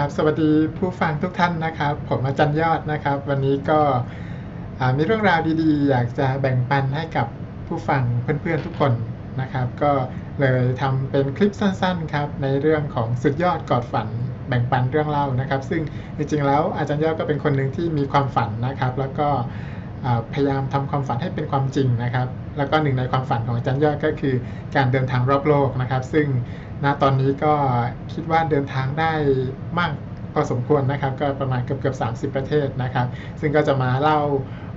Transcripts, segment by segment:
ครับสวัสดีผู้ฟังทุกท่านนะครับ ผมอาจารย์ยอดนะครับ วันนี้ก็มีเรื่องราวดีๆ อยากจะแบ่งปันให้กับผู้ฟังเพื่อนๆทุกคนนะครับ ก็เลยทำเป็นคลิปสั้นๆครับในเรื่องของสุดยอดกอดฝันแบ่งปันเรื่องเล่านะครับ ซึ่งจริงๆแล้วอาจารย์ยอดก็เป็นคนหนึ่งที่มีความฝันนะครับ แล้วก็พยายามทำความฝันให้เป็นความจริงนะครับ แล้วก็หนึ่งในความฝันของอาจารย์ยอดก็คือการเดินทางรอบโลกนะครับ ซึ่ง ณตอนนี้ก็คิดว่าเดินทางได้มากพอสมควรนะครับ ก็ประมาณเกือบเกือบ30 ประเทศนะครับ ซึ่งก็จะมาเล่า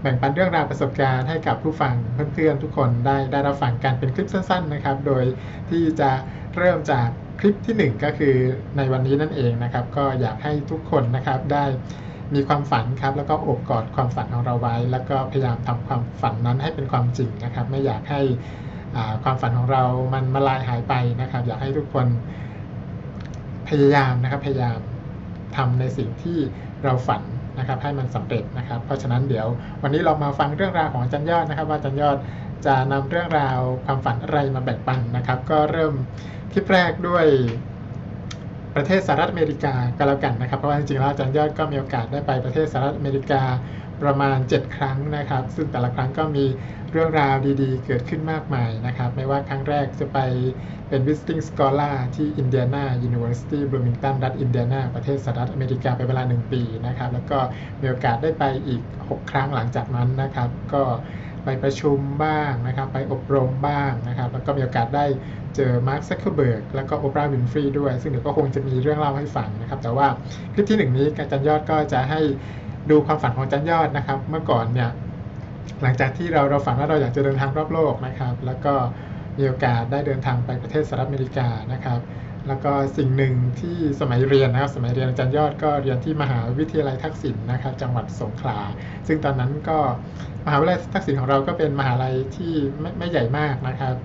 แบ่งปันเรื่องราวประสบการณ์ให้กับผู้ฟังเพื่อนๆทุกคนได้ได้รับฟังกันเป็นคลิปสั้นๆนะครับ โดยที่จะเริ่มจากคลิปที่ 1 ก็คือในวันนี้นั่นเองนะครับ ก็อยากให้ทุกคนนะครับได้มีความฝันครับ แล้วก็อบกอดความฝันของเราไว้ แล้วก็พยายามทำความฝันนั้นให้เป็นความจริงนะครับ ไม่อยากให้ ความฝันของเรามันมาลายหายไปนะครับ อยากให้ทุกคนพยายามนะครับ พยายามทำในสิ่งที่เราฝันนะครับให้มันสำเร็จนะครับ เพราะฉะนั้นเดี๋ยววันนี้เรามาฟังเรื่องราวของอาจารย์ยอดนะครับ ว่าอาจารย์ยอดจะนำเรื่องราวความฝันอะไรมาแบ่งปันนะครับ ก็เริ่มที่แรกด้วย ประเทศสหรัฐอเมริกาก็แล้วกันนะครับ เพราะว่าจริงๆแล้วอาจารย์ยอดก็มีโอกาสได้ไปประเทศสหรัฐอเมริกาประมาณ 7 ครั้งนะครับ ซึ่งแต่ละครั้งก็มีเรื่องราวดีๆ เกิดขึ้นมากมายนะครับ ไม่ว่าครั้งแรกจะไปเป็น visiting scholar ที่ Indiana University Bloomington รัฐอินเดียนาประเทศสหรัฐอเมริกาเป็นเวลา 1 ปีนะครับ แล้วก็มีโอกาสได้ไปอีก 6 ครั้งหลังจากนั้นนะครับ ก็ ไปประชุมบ้างนะครับไปอบรมบ้างนะครับแล้วก็มีโอกาสได้เจอมาร์คซักเคอร์เบิร์กแล้วก็โอปราห์วินฟรีด้วย ซึ่งเดี๋ยวก็คงจะมีเรื่องเล่าให้ฟังนะครับ แต่ว่าคลิปที่หนึ่งนี้อาจารย์ยอดก็จะให้ดูความฝันของอาจารย์ยอดนะครับ เมื่อก่อนเนี่ยหลังจากที่เราเราฝันว่าเราอยากจะเดินทางรอบโลกนะครับ แล้วก็มีโอกาสได้เดินทางไปประเทศสหรัฐอเมริกานะครับ แล้วก็สิ่งหนึ่งที่สมัยเรียนนะครับ สมัยเรียนอาจารย์ยอดก็เรียนที่มหาวิทยาลัยทักษิณนะครับ จังหวัดสงขลา ซึ่งตอนนั้นก็มหาวิทยาลัยทักษิณของเราก็เป็นมหาลัยที่ไม่ไม่ใหญ่มากนะครับ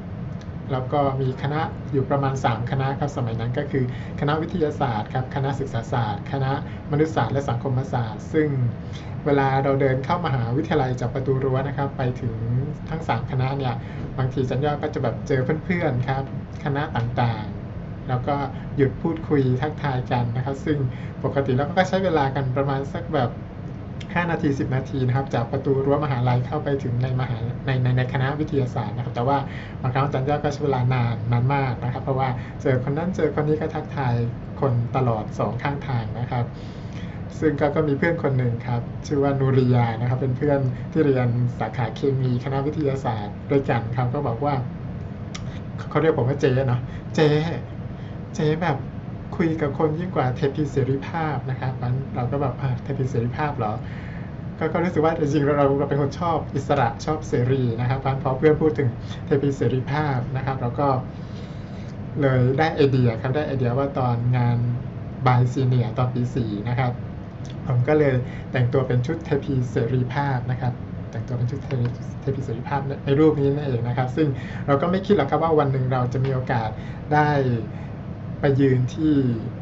แล้วก็มีคณะอยู่ประมาณ 3 คณะครับ สมัยนั้นก็คือคณะวิทยาศาสตร์ครับ คณะศึกษาศาสตร์ คณะมนุษยศาสตร์และสังคมศาสตร์ ซึ่งเวลาเราเดินเข้ามหาวิทยาลัยจากประตูรั้วนะครับ ไปถึงทั้ง 3 คณะเนี่ย บางทีจันยอดก็จะแบบเจอเพื่อนๆครับ คณะต่างๆ แล้วก็หยุดพูดคุยทักทายกันนะครับ ซึ่งปกติแล้วก็ใช้เวลากันประมาณสักแบบ 5 นาที 10 นาทีนะครับ จากประตูรั้วมหาลัยเข้าไปถึงในมหาในในในคณะวิทยาศาสตร์นะครับ แต่ว่าบางครั้งอาจารย์ยอดก็ใช้เวลานานนานมากนะครับ เพราะว่าเจอคนนั้นเจอคนนี้ก็ทักทายคนตลอด 2 ข้างทางนะครับซึ่งก็ก็มีเพื่อนคนหนึ่งครับ ชื่อว่านูริยานะครับ เป็นเพื่อนที่เรียนสาขาเคมีคณะวิทยาศาสตร์ด้วยกันครับ ก็บอกว่าเขาเรียกผมว่าเจ๊เนาะเจ๊ เจ๊แบบคุยกับคนยิ่งกว่าเทพีเสรีภาพนะครับมันเราก็แบบอะเทพีเสรีภาพเหรอก็ก็รู้สึกว่าจริงๆเราเราเราเป็นคนชอบอิสระชอบเสรีนะครับเพราะพอเพื่อนพูดถึงเทพีเสรีภาพนะครับเราก็เลยได้ไอเดียครับได้ไอเดียว่าตอนงานบายซีเนียตอนปีสี่นะครับผมก็เลยแต่งตัวเป็นชุดเทพีเสรีภาพนะครับแต่งตัวเป็นชุดเทพีเทพีเสรีภาพในรูปนี้นั่นเองนะครับ ซึ่งเราก็ไม่คิดหรอกครับว่าวันหนึ่งเราจะมีโอกาสได้ ไปยืนที่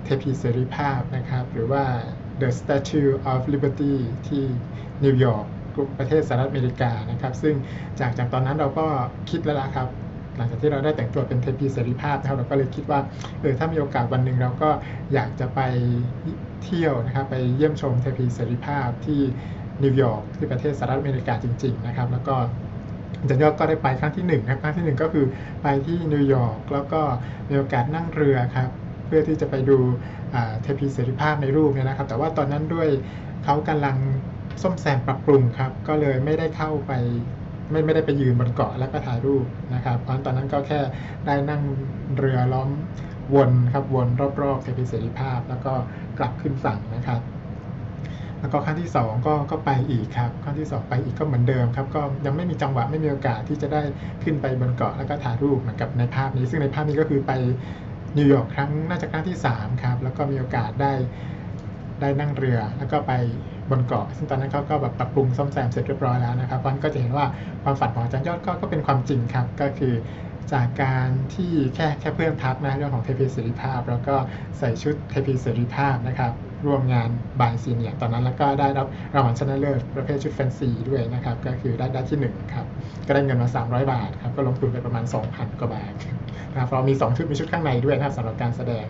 เทพีเสรีภาพนะครับ หรือว่า The Statue of Liberty ที่นิวยอร์กประเทศสหรัฐอเมริกานะครับ ซึ่งจากจากตอนนั้นเราก็คิดแล้วล่ะครับ หลังจากที่เราได้แต่งตัวเป็นเทพีเสรีภาพนะครับเราก็เลยคิดว่าเออถ้ามีโอกาสวันหนึ่งเราก็อยากจะไปเที่ยวนะครับ ไปเยี่ยมชมเทพีเสรีภาพที่นิวยอร์กที่ประเทศสหรัฐอเมริกาจริง ๆ นะครับ แล้วก็ อาจารย์ยอดก็ได้ไปครั้งที่หนึ่งนะครับครั้งที่หนึ่งก็คือไปที่นิวยอร์กแล้วก็มีโอกาสนั่งเรือครับ เพื่อที่จะไปดูเทพีเสรีภาพในรูปเนี่ยนะครับ แต่ว่าตอนนั้นด้วยเขากำลังซ่อมแซมปรับปรุงครับ ก็เลยไม่ได้เข้าไปไม่ไม่ได้ไปยืนบนเกาะแล้วก็ถ่ายรูปนะครับเพราะตอนนั้นก็แค่ได้นั่งเรือล้อมวนครับวนรอบๆเทพีเสรีภาพ แล้วก็กลับขึ้นฝั่งนะครับ แล้วก็ครั้งที่สองก็ก็ไปอีกครับครั้งที่สองไปอีกก็เหมือนเดิมครับก็ยังไม่มีจังหวะไม่มีโอกาสที่จะได้ขึ้นไปบนเกาะแล้วก็ถ่ายรูปเหมือนกับในภาพนี้ ซึ่งในภาพนี้ก็คือไปนิวยอร์กครั้งน่าจะครั้งที่สามครับแล้วก็มีโอกาสได้ได้นั่งเรือแล้วก็ไปบนเกาะซึ่งตอนนั้นเขาก็แบบปรับปรุงซ่อมแซมเสร็จเรียบร้อยแล้วนะครับเพราะฉะนั้นก็จะเห็นว่าความฝันของอาจารย์ยอดก็ก็เป็นความจริงครับก็คือจากการที่แค่แค่เพื่อนทักนะเรื่องของเทพีเสรีภาพ แล้วก็ใส่ชุดเทพีเสรีภาพนะครับ ร่วมงานบายซีเนียตอนนั้นแล้วก็ได้รับรางวัลชนะเลิศประเภทชุดแฟนซีด้วยนะครับ ก็คือได้ได้ที่หนึ่งครับก็ได้เงินมา 300 บาทครับก็ลงทุนไปประมาณ 2,000 กว่าบาทนะครับเรามี 2 ชุดมีชุดข้างในด้วยนะครับสำหรับการแสดง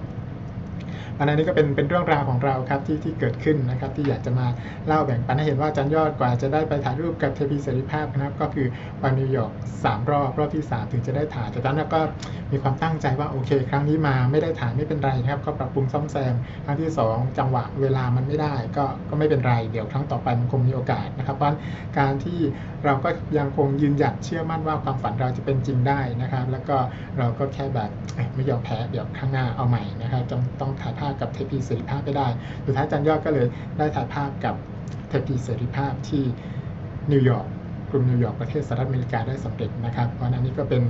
อันนี้ก็เป็นเป็นเรื่องราวของเราครับที่ที่เกิดขึ้นนะครับที่อยากจะมาเล่าแบ่งปันให้เห็นว่าอาจันยอดกว่าจะได้ไปถ่ายรูปกับเทพีเสรีภาพนะครับก็คือไปนิวยอร์ก3รอบรอบที่ 3 ถึงจะได้ถ่ายแต่ตอนนั้นก็มีความตั้งใจว่าโอเค ครั้งนี้มาไม่ได้ถ่ายไม่เป็นไรนะครับก็ปรับปรุงซ่อมแซมครั้งที่ 2 จังหวะเวลามันไม่ได้ ก็ก็ไม่เป็นไรเดี๋ยวครั้งต่อไปมันคงมีโอกาสนะครับเพราะการที่เราก็ยังคงยืนหยัดเชื่อมั่นว่าความฝันเราจะเป็นจริงได้นะครับ แล้วก็เราก็แค่แบบไม่ยอมแพ้เดี๋ยวข้างหน้าเอาใหม่นะครับต้องต้องถ่ายภาพกับเทพีเสรีภาพไปได้ สุดท้ายจันยอดก็เลยได้ถ่ายภาพกับเทพีเสรีภาพที่นิวยอร์กกรุงนิวยอร์กประเทศสหรัฐอเมริกาได้สำเร็จนะครับ เพราะนั้นนี่ก็เป็น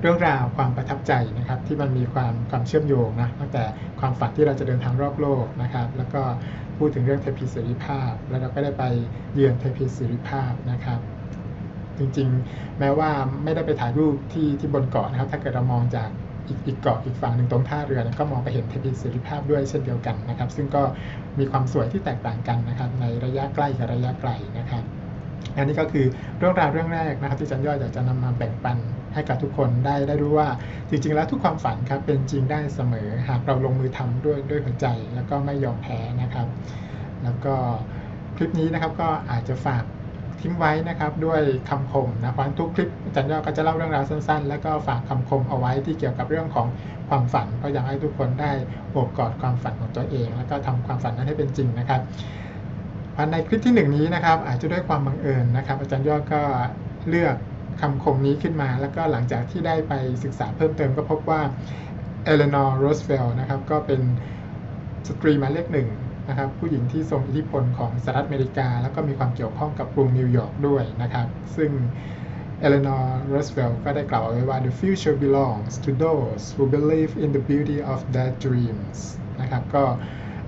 เรื่องราวความประทับใจนะครับที่มันมีความความเชื่อมโยงนะตั้งแต่ความฝันที่เราจะเดินทางรอบโลกนะครับ แล้วก็พูดถึงเรื่องเทพีเสรีภาพ แล้วเราก็ได้ไปเยือนเทพีเสรีภาพนะครับ จริงๆ แม้ว่าไม่ได้ไปถ่ายรูปที่ที่บนเกาะนะครับ ถ้าเกิดเรามองจาก อีกอีกเกาะอีกฝั่งหนึ่งตรงท่าเรือก็มองไปเห็นเทพีเสรีภาพด้วยเช่นเดียวกันนะครับ ซึ่งก็มีความสวยที่แตกต่างกันนะครับ ในระยะใกล้กับระยะไกลนะครับอันนี้ก็คือเรื่องราวเรื่องแรกนะครับที่จันย่อยอยากจะนำมาแบ่งปันให้กับทุกคนได้ได้รู้ว่าจริงๆ แล้วทุกความฝันครับเป็นจริงได้เสมอหากเราลงมือทำด้วยด้วยหัวใจ แล้วก็ไม่ยอมแพ้นะครับ แล้วก็คลิปนี้นะครับก็อาจจะฝาก ทิ้งไว้นะครับด้วยคำคมนะเพราะทุกคลิปอาจันยอก็จะเล่าเรื่องราวสั้น ๆ แล้วก็ฝากคำคมเอาไว้ที่เกี่ยวกับเรื่องของความฝันเพราะอยากให้ทุกคนได้โอบกอดความฝันของตัวเอง แล้วก็ทำความฝันนั้นให้เป็นจริงนะครับในคลิปที่หนึ่งนี้นะครับ อาจจะด้วยความบังเอิญนะครับ อาจารย์ยอดก็เลือกคำคมนี้ขึ้นมา แล้วก็หลังจากที่ได้ไปศึกษาเพิ่มเติมก็พบว่าเอเลนอร์โรสเวลล์นะครับก็เป็นสตรีหมายเลขหนึ่ง นะครับผู้หญิงที่ทรงอิทธิพลของสหรัฐอเมริกา แล้วก็มีความเกี่ยวข้องกับกรุงนิวยอร์กด้วยนะครับ ซึ่งเอเลนอร์โรสเวลล์ก็ได้กล่าวไว้ว่า the future belongs to those who believe in the beauty of their dreams นะครับก็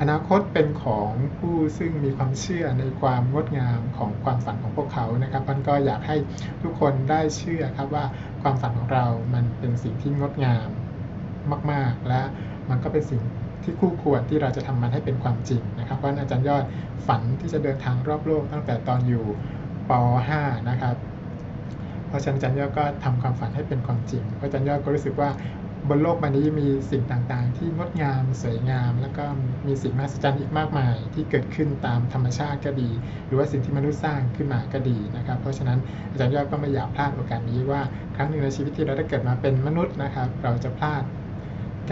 อนาคตเป็นของผู้ซึ่งมีความเชื่อในความงดงามของความฝันของพวกเขานะครับมันก็อยากให้ทุกคนได้เชื่อครับว่าความฝันของเรามันเป็นสิ่งที่งดงามมาก ๆ และมันก็เป็นสิ่ง ที่คู่ควรที่เราจะทำมันให้เป็นความจริงนะครับเพราะอาจารย์ยอดฝันที่จะเดินทางรอบโลกตั้งแต่ตอนอยู่ป .5 นะครับเพราะฉะนั้นอาจารย์ยอดก็ทำความฝันให้เป็นความจริงเพราะอาจารย์ยอดก็รู้สึกว่าบนโลกใบนี้มีสิ่งต่างๆ ที่งดงามสวยงาม แล้วก็มีสิ่งมหัศจรรย์อีกมากมาย ที่เกิดขึ้นตามธรรมชาติก็ดี หรือว่าสิ่งที่มนุษย์สร้างขึ้นมาก็ดีนะครับ เพราะฉะนั้นอาจารย์ยอดก็ไม่อยากพลาดโอกาสนี้ว่า ครั้งหนึ่งในชีวิตที่เราได้เกิดมาเป็นมนุษย์นะครับ เราจะพลาด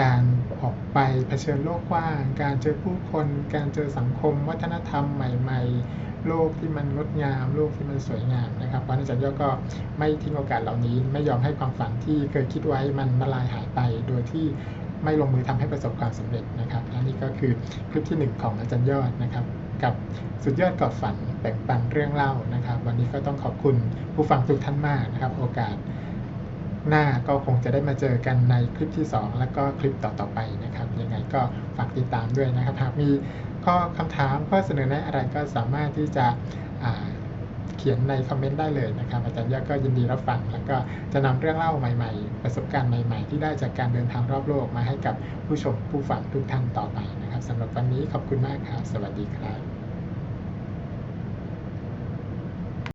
การออกไปเผชิญโลกกว้าง การเจอผู้คน การเจอสังคม วัฒนธรรมใหม่ ๆ โลกที่มันงดงาม โลกที่มันสวยงามนะครับเพราะอาจารย์ยอดก็ไม่ทิ้งโอกาสเหล่านี้ ไม่ยอมให้ความฝันที่เคยคิดไว้มันมาลายหายไป โดยที่ไม่ลงมือทำให้ประสบความสำเร็จนะครับและนี่ก็คือคลิปที่ 1 ของอาจารย์ยอดนะครับ กับสุดยอดกอบฝันแบ่งปันเรื่องเล่านะครับ วันนี้ก็ต้องขอบคุณผู้ฟังทุกท่านมากนะครับ โอกาส หน้าก็คงจะได้มาเจอกันในคลิปที่ 2 แล้วก็คลิปต่อๆไปนะครับ ยังไงก็ฝากติดตามด้วยนะครับ หากมีข้อคำถามข้อเสนอแนะอะไรก็สามารถที่จะเขียนในคอมเมนต์ได้เลยนะครับ อาจารย์ยอดก็ยินดีรับฟัง แล้วก็จะนำเรื่องเล่าใหม่ๆ ประสบการณ์ใหม่ๆ ที่ได้จากการเดินทางรอบโลกมาให้กับผู้ชมผู้ฟังทุกท่านต่อไปนะครับสำหรับวันนี้ขอบคุณมากครับ สวัสดีครับ